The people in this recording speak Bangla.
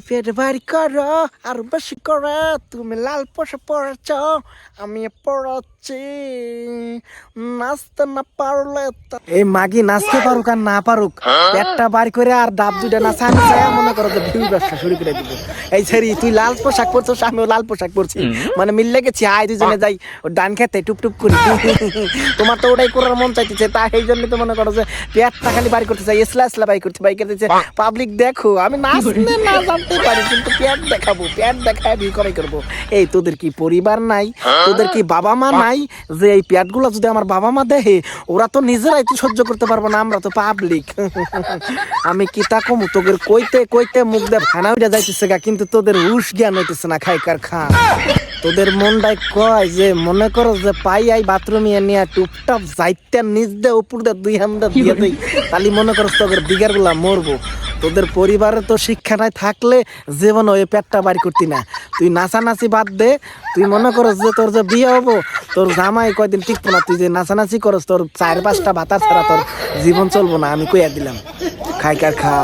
পেট বাড়ি করো আর বেশি করে তুমি লাল পোশাক পড়েছ আমি নাচতে না পারলে এই মাগি নাচতে পারুক আর না পারুক পেটটা বাড়ি করে আর ডাব দুইটা না চায় মনে করো যে ভিউ ব্যবসা শুরু করে দিব। এই ছেড়ি তুই লাল পোশাক পরছিস আমিও লাল পোশাক পরছি। মানে মিললে গেছি আয় দুজনে যাই ডান খেতে টুপ টুপ করি। তোমার তো ওটাই করার মন চাইতেছে তা এই জন্য তো মনে করো যে পেটটা খালি বাড়ি করতে চাই এসলা এসলা বাড়ি করতে বাড়ি করতেছে। পাবলিক দেখো আমি নাচতে না জানতে পারি কিন্তু পেট দেখাবো পেট দেখায় ভিউ কমাই করব। এই তোদের কি পরিবার নাই? তোদের কি বাবা মা নাই? যে এই পেটগুলো যদি আমার বাবা মা দেখে ওরা তো নিজেরাই তো সহ্য করতে পারব না আমরা তো পাবলিক আমি কি তা কমু? তোদের কইতে কইতে মুখ দিয়ে ফানা উঠে যাইতেছে গা কিন্তু তোদের হুশ জ্ঞান হইতেছে না খাইকার খা। তোদের মনটাই কয় যে মনে করো যে পাই আই বাথরুমে নিয়ে টুপটাপ যাইতে নিজ দে উপর দে দুই হামদা দিয়ে দেই। তালি মনে করো তোদের দিগারগুলা মরবো। তোদের পরিবারে তো শিক্ষাটাই থাকলে জীবন ওই পেটটা বাড়ি করতি না। তুই নাচানাচি বাদ দে, তুই মনে করস যে তোর যে বিয়ে হব, তোর জামাই কয়দিন টিকবো না, তুই যে নাচানাচি করস, তোর চার পাঁচটা ভাতা ছাড়া তোর জীবন চলবো না, আমি কইয়া দিলাম। খাই খাইকার খা।